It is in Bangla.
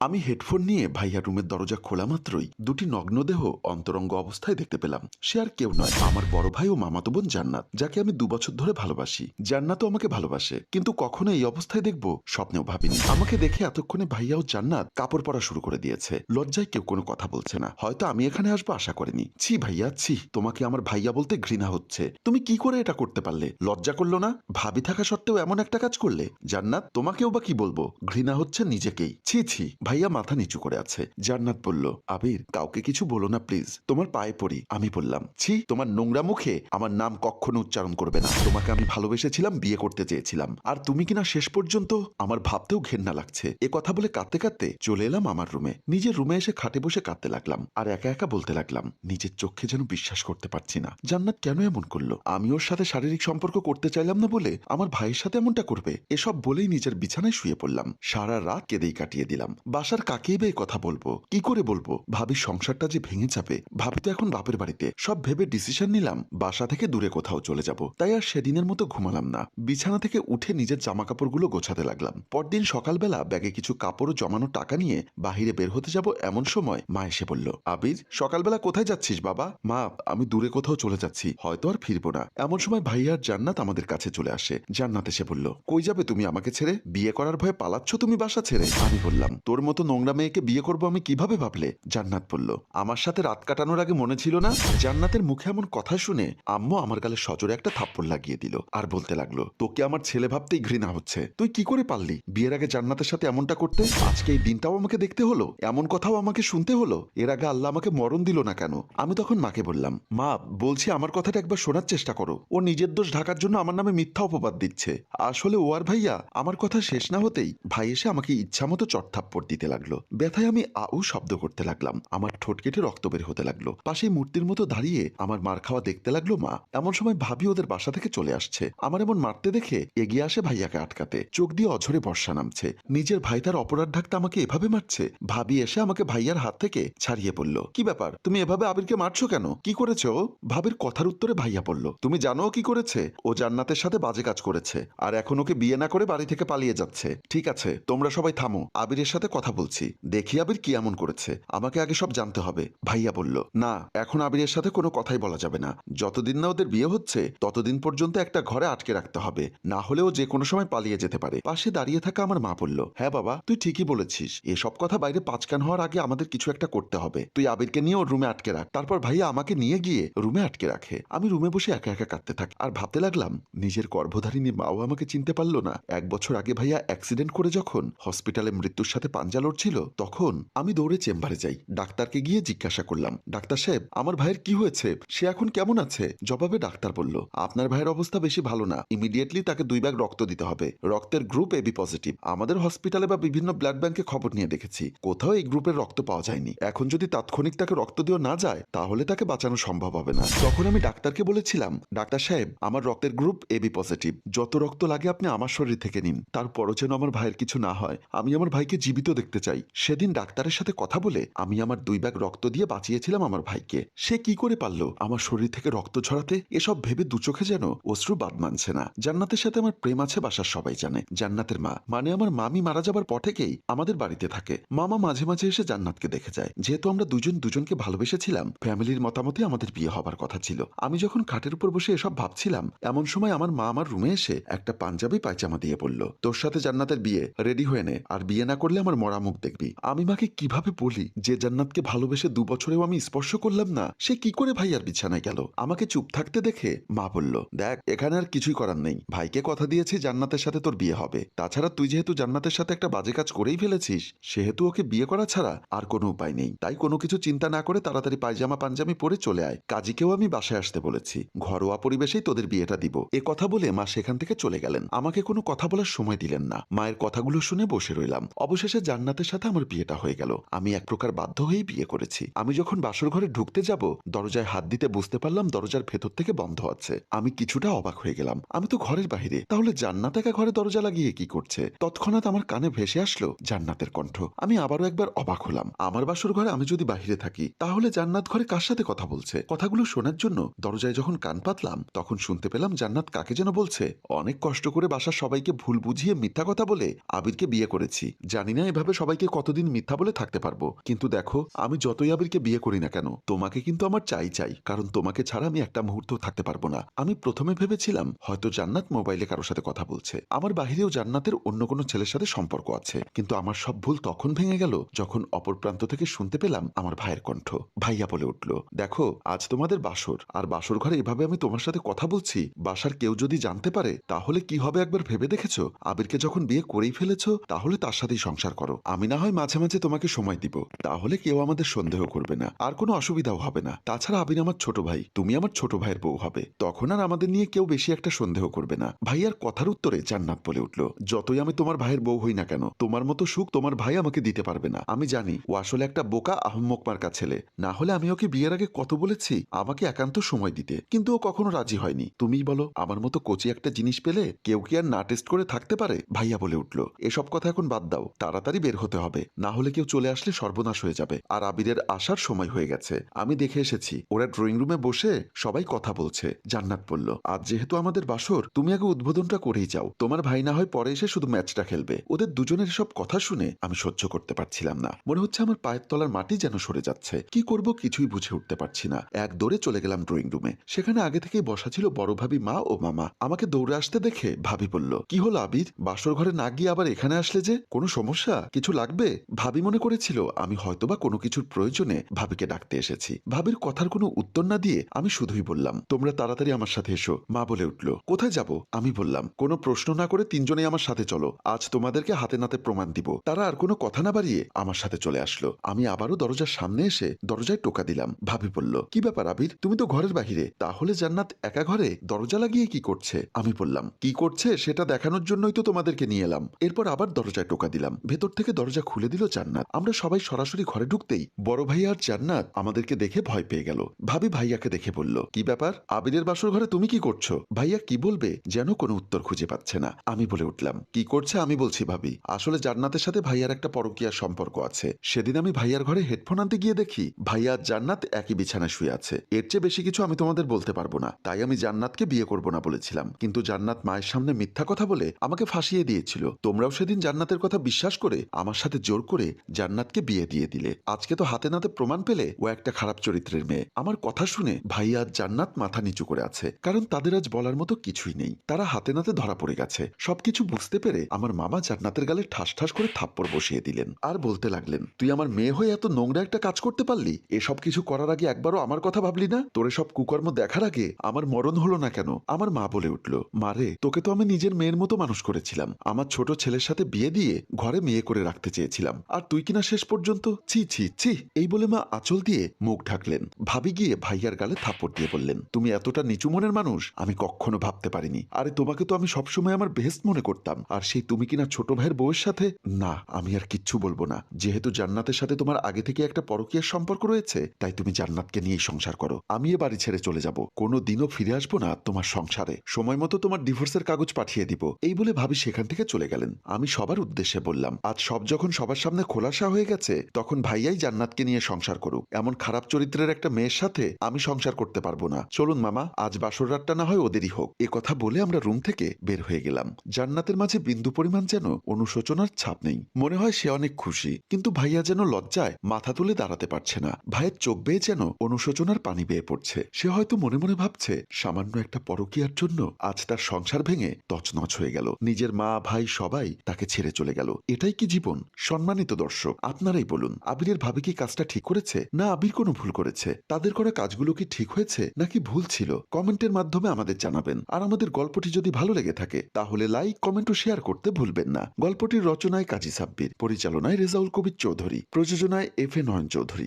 আমি হেডফোন নিয়ে ভাইয়া রুমের দরজা খোলা মাত্রই দুটি নগ্ন দেহ অন্তরঙ্গ অবস্থায় দেখতে পেলাম। সে আর কেউ নয়, আমার বড় ভাই ও মামাতো বোন জান্নাত, যাকে আমি দু বছর ধরে ভালোবাসি। জান্নাতও আমাকে ভালোবাসে, কিন্তু কখনো এই অবস্থায় দেখব স্বপ্নেও ভাবিনি। আমাকে দেখে এতক্ষণে ভাইয়া ও জান্নাত কাপড় পরা শুরু করে দিয়েছে। লজ্জায় কেউ কোনো কথা বলছে না। হয়তো আমি এখানে আসব আশা করিনি। ছি ভাইয়া, ছি, তোমাকে আমার ভাইয়া বলতে ঘৃণা হচ্ছে। তুমি কি করে এটা করতে পারলে? লজ্জা করল না? ভাবি থাকা সত্ত্বেও এমন একটা কাজ করলে? জান্নাত, তোমাকেও বা কি বলব? ঘৃণা হচ্ছে নিজেকেই। ছি ছি ভাইয়া মাথা নিচু করে আছে। জান্নাত বলল, আবির, কাউকে কিছু বলো না প্লিজ তোমার পায়ে পড়ি। আমি বললাম, ছি, তোমার নোংরা মুখে আমার নাম কখনো উচ্চারণ করবে না। তোমাকে আমি ভালোবেসেছিলাম, বিয়ে করতে চেয়েছিলাম। আর তুমি কিনা শেষ পর্যন্ত আমার ভাবতেও ঘেন্না লাগছে। এ কথা বলে কাঁদতে কাঁদতে চলে এলাম আমার রুমে। নিজের রুমে এসে খাটে বসে কাঁদতে লাগলাম আর একা একা বলতে লাগলাম, নিজের চোখে যেন বিশ্বাস করতে পারছি না। জান্নাত কেন এমন করল? আমি ওর সাথে শারীরিক সম্পর্ক করতে চাইলাম না বলে আমার ভাইয়ের সাথে এমনটা করবে? এসব বলেই নিজের বিছানায় শুয়ে পড়লাম। সারা রাত কেঁদেই কাটিয়ে দিলাম। বাসার কাকেই বা কথা বলব? কি করে বলব? ভাবির সংসারটা যে ভেঙে যাবে, ভাবি তো এখন বাপের বাড়িতে। সব ভেবে ডিসিশন নিলাম, বাসা থেকে দূরে কোথাও চলে যাব। তাই আর সেদিনের মতো ঘুমালাম না। বিছানা থেকে উঠে নিজের জামা কাপড়গুলো গোছাতে লাগলাম। পরদিন সকালবেলা ব্যাগে কিছু কাপড় জমানো টাকা নিয়ে বাহিরে বের হতে যাব এমন সময় মা এসে বলল, আবির, সকালবেলা কোথায় যাচ্ছিস বাবা? মা, আমি দূরে কোথাও চলে যাচ্ছি। হয়তো আর ফিরবো না। এমন সময় ভাইয়ার জান্নাত আমাদের কাছে চলে আসে। জান্নাত এসে বলল, কই যাবে তুমি আমাকে ছেড়ে? বিয়ে করার ভয়ে পালাচ্ছ তুমি বাসা ছেড়ে? আমি বললাম, তোর মতো নোংরা মেয়েকে বিয়ে করব আমি কীভাবে ভাবলে? জান্নাত বলল, আমার সাথে রাত কাটানোর আগে মনে ছিল না? জান্নাতের মুখে এমন কথা শুনে আম্মু আমার গালে সজোরে একটা থাপ্পড় লাগিয়ে দিল আর বলতে লাগল, তোকে আমার ছেলে ভাবতেই ঘৃণা হচ্ছে। তুই কি করে পারলি? বিয়ের আগে জান্নাতের সাথে এমনটা করতে? আজকে এই দিনটাও আমাকে দেখতে হলো? এমন কথাও আমাকে শুনতে হলো? এর আগে আল্লাহ আমাকে মরণ দিল না কেন? আমি তখন মাকে বললাম, মা, বলছি আমার কথাটা একবার শোনার চেষ্টা করো। ও নিজের দোষ ঢাকার জন্য আমার নামে মিথ্যা অপবাদ দিচ্ছে। আসলে ও আর ভাইয়া, আমার কথা শেষ না হতেই ভাই এসে আমাকে ইচ্ছা ইচ্ছামতো চটথাপ্পড় দিতে। লাগল। ব্যথায় আমি আউ শব্দ করতে লাগলাম। আমার ঠোঁট কেটে রক্ত বের হতে লাগল। পাশে মূর্তির মতো দাঁড়িয়ে আমার মার খাওয়া দেখতে লাগল মা। এমন সময় ভাবি ওদের বাসা থেকে চলে আসছে। আমার এমন মারতে দেখে এগিয়ে আসে ভাইয়াকে আটকাতে। চোখ দিয়ে অঝরে বর্ষা নামছে। নিজের ভাই তার অপরাধ ঢাকতে আমাকে এভাবে মারছে। ভাবি এসে আমাকে ভাইয়ার হাত থেকে ছাড়িয়ে পড়ল। কি ব্যাপার? তুমি এভাবে আবিরকে মারছো কেন? কি করেছ? ভাবির কথার উত্তরে ভাইয়া বলল তুমি জানো কি করেছে? ও জান্নাতের সাথে বাজে কাজ করেছে। আর এখন ওকে বিয়ে না করে বাড়ি থেকে পালিয়ে যাচ্ছে। ঠিক আছে, তোমরা সবাই থামো। আবিরের সাথে কথা বলছি। দেখি আবির কি এমন করেছে। আমাকে আগে সব জানতে হবে। ভাইয়া বলল, না, এখন আবিরের সাথে কোনো কথাই বলা যাবে না। যতদিন না ওদের বিয়ে হচ্ছে, ততদিন পর্যন্ত একটা ঘরে আটকে রাখতে হবে। না হলেও যে কোনো সময় পালিয়ে যেতে পারে। পাশে দাঁড়িয়ে থাকা আমার মা বলল হ্যাঁ বাবা, তুই ঠিকই বলেছিস। এসব কথা বাইরে পাঁচকান হওয়ার আগে আমাদের কিছু একটা করতে হবে। তুই আবিরকে নিয়ে ওর রুমে আটকে রাখ। তারপর ভাইয়া আমাকে নিয়ে গিয়ে রুমে আটকে রাখে। আমি রুমে বসে একা একা কাঁদতে থাকি। আর ভাবতে লাগলাম, নিজের গর্ভধারিণী মাও আমাকে চিনতে পারল না। এক বছর আগে ভাইয়া অ্যাক্সিডেন্ট করে যখন হসপিটালে মৃত্যুর সাথে পাঞ্জা লড়ছিল তখন আমি দৌড়ে চেম্বারে যাই, ডাক্তারকে গিয়ে জিজ্ঞাসা করলাম, ডাক্তার সাহেব, আমার ভাইয়ের কি হয়েছে? সে এখন কেমন আছে? জবাবে ডাক্তার বলল, আপনার ভাইয়ের অবস্থা বেশি ভালো না ইমিডিয়েটলি তাকে দুই ব্যাগ রক্ত দিতে হবে। রক্তের গ্রুপ এবি পজিটিভ আমাদের হসপিটালে বা বিভিন্ন ব্লাড ব্যাংকে খবর নিয়ে দেখেছি। কোথাও এই গ্রুপের রক্ত পাওয়া যায়নি। এখন যদি তাৎক্ষণিক তাকে রক্ত দেওয়া না যায়, তাহলে তাকে বাঁচানো সম্ভব হবে না। তখন আমি ডাক্তারকে বলেছিলাম, ডাক্তার সাহেব, আমার রক্তের গ্রুপ এবি পজিটিভ যত রক্ত লাগে আপনি আমার শরীর থেকে নিন। তারপরও যেন আমার ভাইয়ের কিছু না হয়। আমি আমার ভাইকে জীবিত দেখতে চাই। সেদিন ডাক্তারের সাথে কথা বলে আমি আমার দুই ব্যাগ রক্ত দিয়ে বাঁচিয়েছিলাম আমার ভাইকে। সে কি করে পারল? আমার শরীর থেকে রক্ত ঝরাতে এসব ভেবে দু চোখে যেন অশ্রু বাদ মানছে না। জান্নাতের সাথে আমার প্রেম আছে বাসার সবাই জানে। জান্নাতের মা মানে আমার মামি মারা যাবার পর থেকেই আমাদের বাড়িতে থাকে। মামা মাঝে মাঝে এসে জান্নাতকে দেখে যায়। যেহেতু আমরা দুজন দুজনকে ভালোবেসেছিলাম, ফ্যামিলির মতামতে আমাদের বিয়ে হবার কথা ছিল। আমি যখন খাটের উপর বসে এসব ভাবছিলাম, এমন সময় আমার মা আমার রুমে এসে একটা পাঞ্জাবি পায়জামা দিয়ে বলল, তোর সাথে জান্নাতের বিয়ে, রেডি হয়ে নে। আর বিয়ে না করলে আমার মরা মুখ দেখবি। আমি মাকে কীভাবে বলি যে জান্নাতকে ভালোবেসে দু বছরেও আমি স্পর্শ করলাম না? সে কি করে ভাইয়ার বিছানায় গেল? আমাকে চুপ থাকতে দেখে মা বলল, দেখ, এখানে আর কিছুই করার নেই। ভাইকে কথা দিয়েছি জান্নাতের সাথে তোর বিয়ে হবে। তাছাড়া তুই যেহেতু জান্নাতের সাথে একটা বাজে কাজ করেই ফেলেছিস, সেহেতু ওকে বিয়ে করা ছাড়া আর কোনো উপায় নেই। তাই কোনো কিছু চিন্তা না করে তাড়াতাড়ি পায়জামা পাঞ্জামি পরে চলে আয়। কাজীকেও আমি বাসায় আসতে বলেছি। ঘরোয়া পরিবেশেই তোদের বিয়েটা দিব। এ কথা বলে মা সেখান থেকে চলে গেলেন। আমাকে কোনো কথা বলার সময় দিলেন না। মায়ের কথাগুলো শুনে বসে রইলাম। অবশেষে জান্নাতের সাথে আমার বিয়েটা হয়ে গেল। আমি এক প্রকার বাধ্য হয়েই বিয়ে করেছি। আমি যখন বাসর ঘরে ঢুকতে যাব, দরজায় হাত দিতে বুঝতে পারলাম দরজার ভেতর থেকে বন্ধ আছে। আমি কিছুটা অবাক হয়ে গেলাম। আমি তো ঘরের বাইরে তাহলে জান্নাত একা ঘরে দরজা লাগিয়ে কি করছে? তৎক্ষণাৎ আমার কানে ভেসে আসলো জান্নাতের কণ্ঠ। আমি আবারও একবার অবাক হলাম। আমার বাসর ঘরে আমি যদি বাহিরে থাকি, তাহলে জান্নাত ঘরে কার সাথে কথা বলছে? কথাগুলো শোনার জন্য দরজায় যখন কান পাতলাম, তখন শুনতে পেলাম জান্নাত কাকে যেন বলছে। অনেক কষ্ট করে বাসার সবাইকে ভুল বুঝিয়ে মিথ্যা কথা বলে আবিরকে বিয়ে করেছি। জানি না এভাবে এইভাবে সবাইকে কতদিন মিথ্যা বলে থাকতে পারব? কিন্তু দেখো, আমি যতই আবিরকে বিয়ে করি না কেন, তোমাকে কিন্তু আমার চাই চাই, কারণ তোমাকে ছাড়া আমি একটা মুহূর্ত থাকতে পারব না। আমি প্রথমে ভেবেছিলাম, হয়তো জান্নাত মোবাইলে কারোর সাথে কথা বলছে। আমার বাহিরেও জান্নাতের অন্য কোনো ছেলের সাথে সম্পর্ক আছে। কিন্তু আমার সব ভুল তখন ভেঙে গেল, যখন অপর প্রান্ত থেকে শুনতে পেলাম আমার ভাইয়ের কণ্ঠ। ভাইয়া বলে উঠল, দেখো, আজ তোমাদের বাসর, আর বাসর ঘরে এভাবে আমি তোমার সাথে কথা বলছি, বাসার কেউ যদি জানতে পারে, তাহলে কি হবে একবার ভেবে দেখেছ? আবিরকে যখন বিয়ে করেই ফেলেছো, তাহলে তার সাথেই সংসার করো। আমি না হয় মাঝে মাঝে তোমাকে সময় দিব। তাহলে কেউ আমাদের সন্দেহ করবে না। আর কোনো অসুবিধাও হবে না। তাছাড়া আবির আমার ছোট ভাই। তুমি আমার ছোট ভাইয়ের বউ হবে। তখন আর আমাদের নিয়ে কেউ বেশি একটা সন্দেহ করবে না। ভাইয়ার কথার উত্তরে জান্নাত বলে উঠল, যতই আমি তোমার ভাইয়ের বউ হই না কেন, তোমার মতো সুখ তোমার ভাই আমাকে দিতে পারবে না। আমি জানি, ও আসলে একটা বোকা আহম্মক মার্কা ছেলে। না হলে আমি ওকে বিয়ের আগে কত বলেছি? আমাকে একান্ত সময় দিতে। কিন্তু ও কখনো রাজি হয়নি। তুমিই বলো, আমার মতো কচি একটা জিনিস পেলে কেউ কি আর না টেস্ট করে থাকতে পারে? ভাইয়া বলে উঠল, এসব কথা এখন বাদ দাও। তাড়াতাড়ি বের হতে হবে। না হলে কেউ চলে আসলে সর্বনাশ হয়ে যাবে। আর আবিরের আসার সময় হয়ে গেছে। আমি দেখে এসেছি। ওরা ড্রয়িং রুমে বসে সবাই কথা বলছে। জান্নাত বলল, আজ যেহেতু আমাদের বাসর, তুমি আগে উদ্বোধনটা করেই যাও। তোমার ভাই না হয় পরে এসে শুধু ম্যাচটা খেলবে। ওদের দুজনের সব কথা শুনে আমি সহ্য করতে পারছিলাম না। মনে হচ্ছে আমার পায়ের তলার মাটি যেন সরে যাচ্ছে। কি করব কিছুই বুঝে উঠতে পারছি না। এক দৌড়ে চলে গেলাম ড্রয়িং রুমে। সেখানে আগে থেকেই বসা ছিল বড় ভাবি মা ও মামা। আমাকে দৌড়ে আসতে দেখে ভাবি বলল, কি হলো আবির? বাসর ঘরে না গিয়ে আবার এখানে আসলে যে? কোনো সমস্যা? কিছু লাগবে? ভাবি মনে করেছিল, আমি হয়তোবা কোনো কিছুর প্রয়োজনে ভাবিকে ডাকতে এসেছি। ভাবির কথার কোনো উত্তর না দিয়ে আমি শুধুই বললাম, তোমরা তাড়াতাড়ি আমার সাথে এসো। মা বলে উঠল, কোথায় যাব? আমি বললাম, কোনো প্রশ্ন না করে তিনজনেই আমার সাথে চলো। আজ তোমাদেরকে হাতে নাতে প্রমাণ দিব। তারা আর কোনো কথা না বাড়িয়ে আমার সাথে চলে আসলো। আমি আবারও দরজার সামনে এসে দরজায় টোকা দিলাম। ভাবি বলল, কি ব্যাপার আবির? তুমি তো ঘরের বাহিরে। তাহলে জান্নাত একা ঘরে দরজা লাগিয়ে কি করছে? আমি বললাম, কি করছে সেটা দেখানোর জন্যই তো তোমাদেরকে নিয়ে এলাম। এরপর আবার দরজায় টোকা দিলাম। ভেতর থেকে দরজা খুলে দিল জান্নাত। আমরা সবাই সরাসরি ঘরে ঢুকতেই বড় ভাইয়া আর জান্নাত আমাদেরকে দেখে ভয় পেয়ে গেল। ভাবি ভাইয়াকে দেখে বলল, কি ব্যাপার? আবিরের বাসর ঘরে তুমি কি করছ? ভাইয়া কি বলবে যেন কোনো উত্তর খুঁজে পাচ্ছে না। আমি বলে উঠলাম, কি করছে আমি বলছি ভাবি। আসলে জান্নাতের সাথে ভাইয়ার একটা পরকীয়ার সম্পর্ক আছে। সেদিন আমি ভাইয়ার ঘরে হেডফোন আনতে গিয়ে দেখি ভাইয়া জান্নাত একই বিছানায় শুয়ে আছে। এর চেয়ে বেশি কিছু আমি তোমাদের বলতে পারব না। তাই আমি জান্নাতকে বিয়ে করব না বলেছিলাম। কিন্তু জান্নাত মায়ের সামনে মিথ্যা কথা বলে আমাকে ফাঁসিয়ে দিয়েছিল। তোমরাও সেদিন জান্নাতের কথা বিশ্বাস করে আমার সাথে জোর করে জান্নাতকে বিয়ে দিয়ে দিলে। আজকে তো হাতে নাতে প্রমাণ পেলে ও একটা খারাপ চরিত্রের মেয়ে। আমার কথা শুনে ভাইয়া জান্নাত মাথা নিচু করে আছে। কারণ তাদের আজ বলার মতো কিছুই নেই। তারা হাতে নাতে ধরা পড়ে গেছে। সবকিছু বুঝতে পেরে আমার মামা জান্নাতের গালে ঠাস ঠাস করে থাপ্পড় বসিয়ে দিলেন। আর বলতে লাগলেন, তুই আমার মেয়ে হয়ে এত নোংরা একটা কাজ করতে পারলি? এসব কিছু করার আগে একবারও আমার কথা ভাবলি না? তোর সব কুকর্ম দেখার আগে আমার মরণ হলো না কেন? আমার মা বলে উঠল মারে তোকে তো আমি নিজের মেয়ের মতো মানুষ করেছিলাম। আমার ছোট ছেলের সাথে বিয়ে দিয়ে ঘরে মেয়ে করে রাখতে চেয়েছিলাম। আর তুই কিনা শেষ পর্যন্ত ছি ছি ছি, এই বলে মা আঁচল দিয়ে মুখ ঢাকলেন। ভাবি গিয়ে ভাইয়ার গালে থাপ্পড় দিয়ে বললেন, তুমি এতটা নিচু মনের মানুষ, আমি কখনো ভাবতে পারিনি। আরে তোমাকে তো আমি সবসময় আমার বেহেস্ট মনে করতাম। আর সেই তুমি কিনা ছোট ভাইয়ের বউয়ের সাথে, না, আমি আর কিচ্ছু বলব না। যেহেতু জান্নাতের সাথে তোমার আগে থেকে একটা পরকীয়ার সম্পর্ক রয়েছে, তাই তুমি জান্নাতকে নিয়েই সংসার করো। আমি এ বাড়ি ছেড়ে চলে যাব। কোনো দিনও ফিরে আসব না তোমার সংসারে। সময় মতো তোমার ডিভোর্সের কাগজ পাঠিয়ে দিব। এই বলে ভাবি সেখান থেকে চলে গেলেন। আমি সবার উদ্দেশ্যে বললাম, আজ সব যখন সবার সামনে খোলাসা হয়ে গেছে, তখন ভাইয়াই জান্নাতকে নিয়ে সংসার করুক। এমন খারাপ চরিত্রের একটা মেয়ের সাথে আমি সংসার করতে পারব না। চলুন মামা, আজ বাসর রাতটা না হয় ওদেরই হোক। এ কথা বলে আমরা রুম থেকে বের হয়ে গেলাম। জান্নাতের মাঝে বিন্দু পরিমাণ যেন অনুশোচনার ছাপ নেই। মনে হয় সে অনেক খুশি, কিন্তু ভাইয়া যেন লজ্জায় মাথা তুলে দাঁড়াতে পারছে না। ভাইয়ের চোখ বেয়ে যেন অনুশোচনার পানি বেয়ে পড়ছে। সে হয়তো মনে মনে ভাবছে, সামান্য একটা পরকীয়ার জন্য আজ তার সংসার ভেঙে তছনছ হয়ে গেল। নিজের মা, ভাই সবাই তাকে ছেড়ে চলে গেল। এটাই কি জীবন, সম্মানিত দর্শক, আপনারাই বলুন, আবিরের ভাবে কি কাজটা ঠিক করেছে, না আবির কোনো ভুল করেছে? তাদের করা কাজগুলো কি ঠিক হয়েছে, নাকি ভুল ছিল? কমেন্টের মাধ্যমে আমাদের জানাবেন। আর আমাদের গল্পটি যদি ভালো লেগে থাকে, তাহলে লাইক, কমেন্ট ও শেয়ার করতে ভুলবেন না। গল্পটির রচনায় কাজী সাব্বির, পরিচালনায় রেজাউল কবির চৌধুরী, প্রযোজনায় এফ এ নয়ন চৌধুরী।